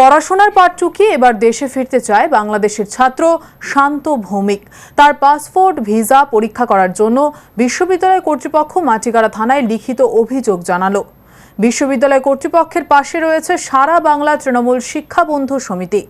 পড়াশোনার পাট চুকিয়ে এবার দেশে ফিরতে চায় বাংলাদেশের ছাত্র শান্ত ভৌমিক। তার পাসপোর্ট, ভিসা পরীক্ষা করার জন্য বিশ্ববিদ্যালয় কর্তৃপক্ষ মাটিগাড়া থানায় লিখিত অভিযোগ জানালো। বিশ্ববিদ্যালয় কর্তৃপক্ষের পাশে রয়েছে সারা বাংলা তৃণমূল শিক্ষা বন্ধু সমিতি।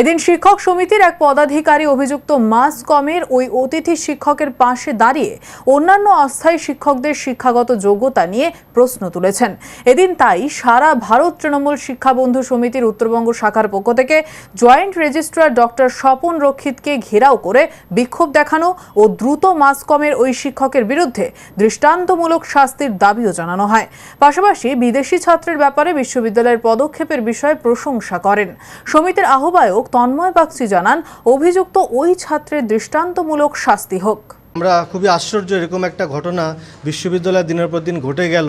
এদিন শিক্ষক সমিতির এক পদাধিকারী অভিযুক্ত মাস কমের ওই অতিথি শিক্ষকের পাশে দাঁড়িয়ে অন্যান্য অস্থায়ী শিক্ষকদের শিক্ষাগত যোগ্যতা নিয়ে প্রশ্ন তুলেছেন। এদিন তাই সারা ভারত তৃণমূল শিক্ষা বন্ধু সমিতির উত্তরবঙ্গ শাখার পক্ষ থেকে জয়েন্ট রেজিস্ট্রার ডক্টর স্বপন রক্ষিতকে ঘেরাও করে বিক্ষোভ দেখানো ও দ্রুত মাস কমের ওই শিক্ষকের বিরুদ্ধে দৃষ্টান্তমূলক শাস্তির দাবিও জানানো হয়। পাশাপাশি বিদেশি ছাত্রের ব্যাপারে বিশ্ববিদ্যালয়ের পদক্ষেপের বিষয়ে প্রশংসা করেন। সমিতির আহ্বায়ক তন্ময় বাগচি জানান, অভিযুক্ত ওই ছাত্রের দৃষ্টান্তমূলক শাস্তি হোক। আমরা খুবই আশ্চর্য এরকম একটা ঘটনা বিশ্ববিদ্যালয়ে দিনের পর দিন ঘটে গেল।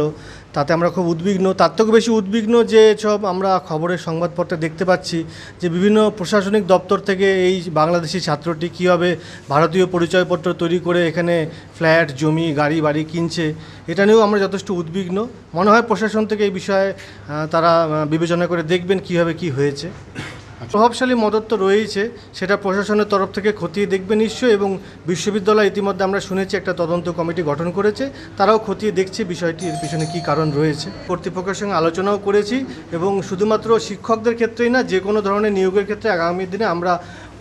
তাতে আমরা খুব উদ্বিগ্ন, তার থেকেও বেশি উদ্বিগ্ন যে সব আমরা খবরের সংবাদপত্রে দেখতে পাচ্ছি যে বিভিন্ন প্রশাসনিক দপ্তর থেকে এই বাংলাদেশি ছাত্রটি কীভাবে ভারতীয় পরিচয়পত্র তৈরি করে এখানে ফ্ল্যাট, জমি, গাড়ি, বাড়ি কিনছে, এটা নিয়েও আমরা যথেষ্ট উদ্বিগ্ন। মনে হয় প্রশাসন থেকে এই বিষয়ে তারা বিবেচনা করে দেখবেন কীভাবে কী হয়েছে। প্রভাবশালী মদত তো রয়েছে সেটা প্রশাসনের তরফ থেকে খতিয়ে দেখবে নিশ্চয়ই এবং বিশ্ববিদ্যালয় ইতিমধ্যে আমরা শুনেছি একটা তদন্ত কমিটি গঠন করেছে, তারাও খতিয়ে দেখছে বিষয়টি এর পিছনে কী কারণ রয়েছে। কর্তৃপক্ষের সঙ্গে আলোচনাও করেছি এবং শুধুমাত্র শিক্ষকদের ক্ষেত্রেই না, যে কোনো ধরনের নিয়োগের ক্ষেত্রে আগামী দিনে আমরা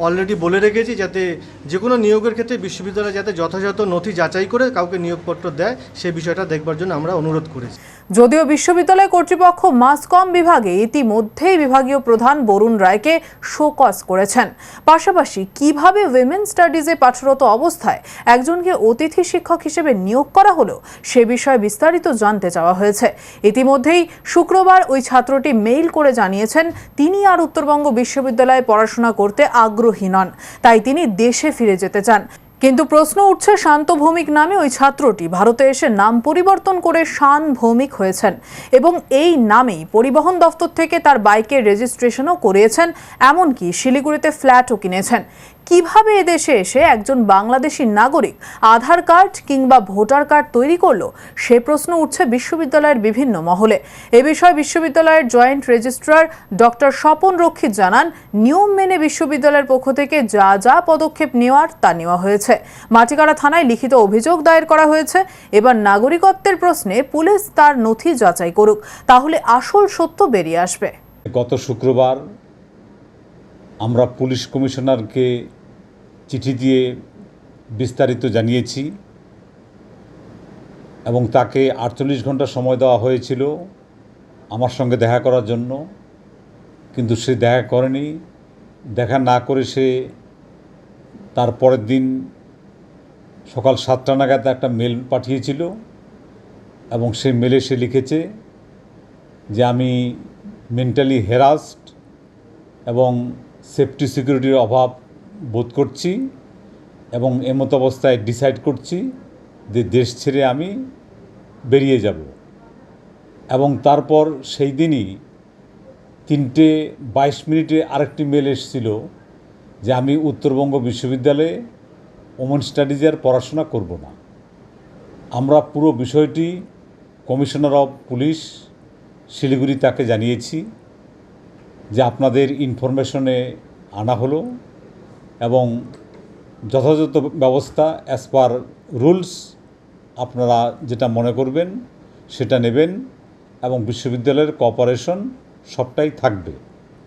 অলরেডি বলে রেখেছি যাতে যে কোনো নিয়োগের ক্ষেত্রে বিশ্ববিদ্যালয় যাতে যথাযথ নথি যাচাই করে কাউকে নিয়োগপত্র দেয় সেই বিষয়টা দেখবার জন্য আমরা অনুরোধ করেছি। যদিও বিশ্ববিদ্যালয় কর্তৃপক্ষ মাসকম বিভাগে ইতিমধ্যেই বিভাগীয় প্রধান বরুণ রায়কে শোকজ করেছেন। পাশাপাশি কীভাবে উইমেন স্টাডিজে পাঠরত অবস্থায় একজনকে অতিথি শিক্ষক হিসেবে নিয়োগ করা হলো, সে বিষয়ে বিস্তারিত জানতে চাওয়া হয়েছে। ইতিমধ্যেই শুক্রবার ওই ছাত্রটি মেইল করে জানিয়েছেন, তিনি আর উত্তরবঙ্গ বিশ্ববিদ্যালয়ে পড়াশোনা করতে আগ্রহী নন, তাই তিনি দেশে ফিরে যেতে চান। কিন্তু প্রশ্ন উঠছে শান্ত ভৌমিক নামে ওই ছাত্রটি। ভারতে এসে নাম পরিবর্তন করে শান ভৌমিক হয়েছেন এবং এই নামেই পরিবহন দফতর থেকে তার বাইকের রেজিস্ট্রেশনও করিয়েছেন, এমনকি শিলিগুড়িতে ফ্ল্যাটও কিনেছেন। কীভাবে এদেশে এসে একজন বাংলাদেশি নাগরিক আধার কার্ড কিংবা ভোটার কার্ড তৈরি করল, সে প্রশ্ন উঠছে বিশ্ববিদ্যালয়ের বিভিন্ন মহলে। এ বিষয়ে বিশ্ববিদ্যালয়ের জয়েন্ট রেজিস্ট্রার ডক্টর স্বপন রক্ষিত জানান, নিয়ম মেনে বিশ্ববিদ্যালয়ের পক্ষ থেকে যা যা পদক্ষেপ নেওয়ার তা নেওয়া হয়েছে। মাটিকাড়া থানায় লিখিত অভিযোগ দায়ের করা হয়েছে। এবার নাগরিকত্বের প্রশ্নে পুলিশ তার নথি যাচাই করুক, তাহলে আসল সত্য বেরিয়ে আসবে। গত শুক্রবার আমরা পুলিশ কমিশনারকে চিঠি দিয়ে বিস্তারিত জানিয়েছি এবং তাকে আটচল্লিশ ঘণ্টা সময় দেওয়া হয়েছিল আমার সঙ্গে দেখা করার জন্য। কিন্তু সে দেখা করেনি। দেখা না করে সে তার পরের দিন সকাল সাতটা নাগাদ একটা মেল পাঠিয়েছিল এবং সেই মেলে সে লিখেছে যে আমি মেন্টালি হেরাসড এবং সেফটি সিকিউরিটির অভাব বোধ করছি এবং এমতো অবস্থায় ডিসাইড করছি যে দেশ ছেড়ে আমি বেরিয়ে যাব। এবং তারপর সেই দিনই তিনটে বাইশ মিনিটে আরেকটি মেল এসেছিল যে আমি উত্তরবঙ্গ বিশ্ববিদ্যালয়ে ওমেন স্টাডিজের পড়াশোনা করব না। আমরা পুরো বিষয়টি কমিশনার অফ পুলিশ শিলিগুড়ি তাকে জানিয়েছি যে আপনাদের ইনফরমেশনে আনা হলো। এবং যথাযথ ব্যবস্থা অ্যাজ পার রুলস আপনারা যেটা মনে করবেন, সেটা নেবেন এবং বিশ্ববিদ্যালয়ের কপারেশন সবটাই থাকবে।